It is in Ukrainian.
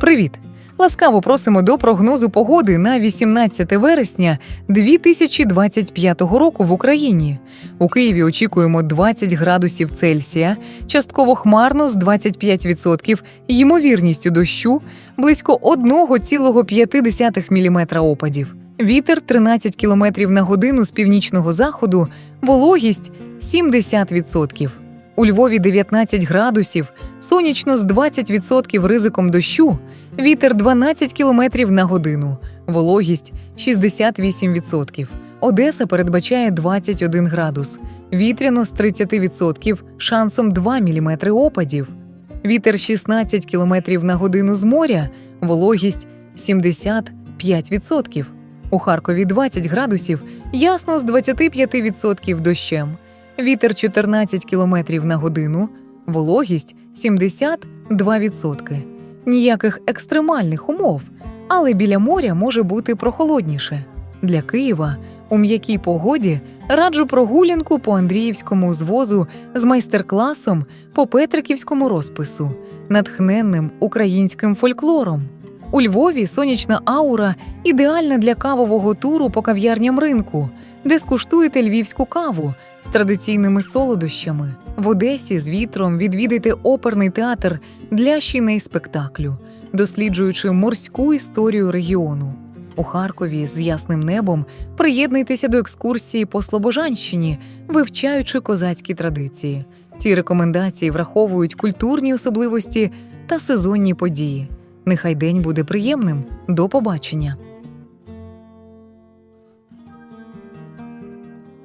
Привіт! Ласкаво просимо до прогнозу погоди на 18 вересня 2025 року в Україні. У Києві очікуємо 20 градусів Цельсія, частково хмарно з 25%, ймовірністю дощу близько 1,5 мм опадів. Вітер 13 км на годину з північного заходу, вологість 70%. У Львові 19 градусів, сонячно з 20% ризиком дощу, вітер 12 км на годину, вологість 68%. Одеса передбачає 21 градус, вітряно з 30%, шансом 2 мм опадів. Вітер 16 км на годину з моря, вологість 75%. У Харкові 20 градусів, ясно з 25% дощем. Вітер 14 км на годину, вологість 72%. Ніяких екстремальних умов, але біля моря може бути прохолодніше. Для Києва у м'якій погоді раджу прогулянку по Андріївському звозу з майстер-класом по Петриківському розпису, натхненним українським фольклором. У Львові сонячна аура ідеальна для кавового туру по кав'ярням ринку, де скуштуєте львівську каву з традиційними солодощами. В Одесі з вітром відвідайте оперний театр для щіней спектаклю, досліджуючи морську історію регіону. У Харкові з ясним небом приєднуйтеся до екскурсії по Слобожанщині, вивчаючи козацькі традиції. Ці рекомендації враховують культурні особливості та сезонні події. Нехай день буде приємним. До побачення!